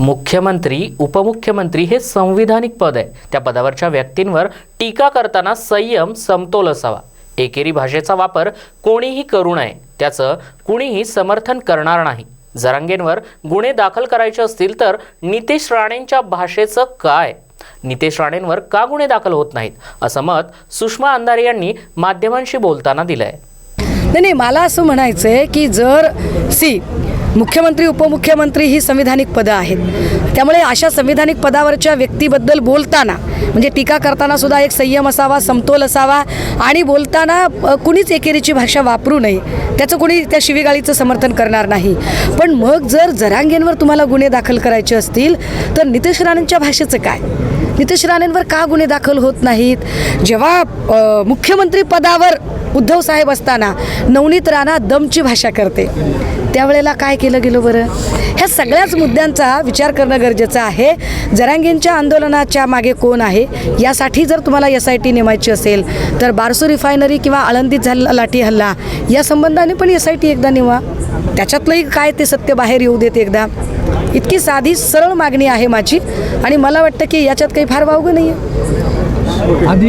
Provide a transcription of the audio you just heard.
मुख्यमंत्री उपमुख्यमंत्री हे संविधानिक पद आहे. त्या पदावरच्या व्यक्तींवर टीका करताना संयम समतोल असावा. एकेरी भाषेचा वापर कोणीही करू नये. त्याचं कुणीही समर्थन करणार नाही. जरांगेंवर गुन्हे दाखल करायचे असतील तर नितेश राणेंच्या भाषेचं काय? नितेश राणेंवर का गुन्हे दाखल होत नाहीत? असं मत सुषमा अंधारे यांनी माध्यमांशी बोलताना दिलंय. नाही नाही मला असं म्हणायचं आहे की जर सी मुख्यमंत्री उपमुख्यमंत्री ही संविधानिक पदं आहेत. त्यामुळे अशा संविधानिक पदावरच्या व्यक्तीबद्दल बोलताना म्हणजे टीका करताना सुद्धा एक संयम असावा समतोल असावा आणि बोलताना कुणीच एकेरीची भाषा वापरू नये त्याचं कुणी त्या शिवीगाळीचं समर्थन करणार नाही. पण मग जर जरांगेंवर तुम्हाला गुन्हे दाखल करायचे असतील तर नितेश राणेंच्या भाषेचं काय? नितेश राणेंवर का गुन्हे दाखल होत नाहीत? जेव्हा मुख्यमंत्री पदावर उद्धव साहेब असताना नवनीत राणा दमची भाषा करते. त्यावेळेला काय केलं गेलं बरं? ह्या सगळ्याच मुद्द्यांचा विचार करणं गरजेचं आहे. जरांगींच्या आंदोलनाच्या मागे कोण आहे? यासाठी जर तुम्हाला एस आय टी नेमायची असेल तर बारसू रिफायनरी किंवा आळंदीत झालेला लाठी हल्ला या संबंधाने पण एस आय टी एकदा नेवा. त्याच्यातलंही काय ते सत्य बाहेर येऊ देत एकदा? इतकी साधी सरळ मागणी आहे माझी आणि मला वाटतं की याच्यात काही फार वावगं नाही आहे आधी